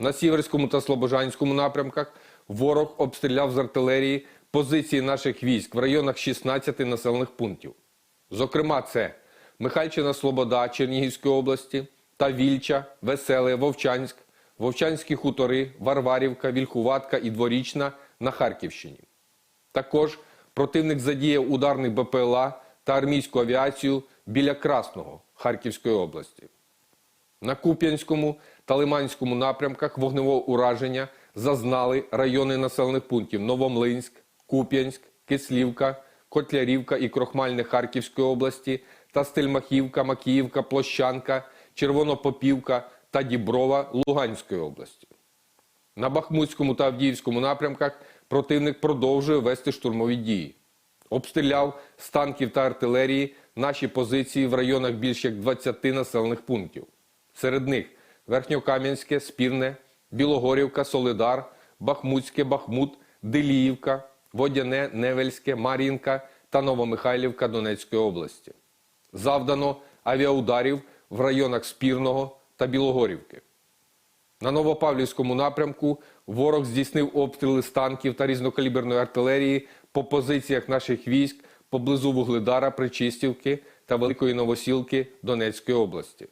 На Сіверському та Слобожанському напрямках ворог обстріляв з артилерії позиції наших військ в районах 16 населених пунктів. Зокрема, це Михайльчина Слобода Чернігівської області та Вільча, Веселе, Вовчанськ, Вовчанські хутори, Варварівка, Вільхуватка і Дворічна на Харківщині. Також противник задіяв ударний БПЛА та армійську авіацію біля Красного Харківської області. На Куп'янському та Лиманському напрямках вогневого ураження зазнали райони населених пунктів Новомлинськ, Куп'янськ, Кислівка, Котлярівка і Крохмальне Харківської області та Стельмахівка, Макіївка, Площанка, Червонопопівка та Діброва Луганської області. На Бахмутському та Авдіївському напрямках противник продовжує вести штурмові дії. Обстріляв з танків та артилерії наші позиції в районах більш як 20 населених пунктів. Серед них Верхньокам'янське, Спірне, Білогорівка, Солидар, Бахмутське, Бахмут, Деліївка, Водяне, Невельське, Мар'їнка та Новомихайлівка Донецької області. Завдано авіаударів в районах Спірного та Білогорівки. На Новопавлівському напрямку ворог здійснив обстріли з танків та різнокаліберної артилерії по позиціях наших військ поблизу Вугледара, Причистівки та Великої Новосілки Донецької області.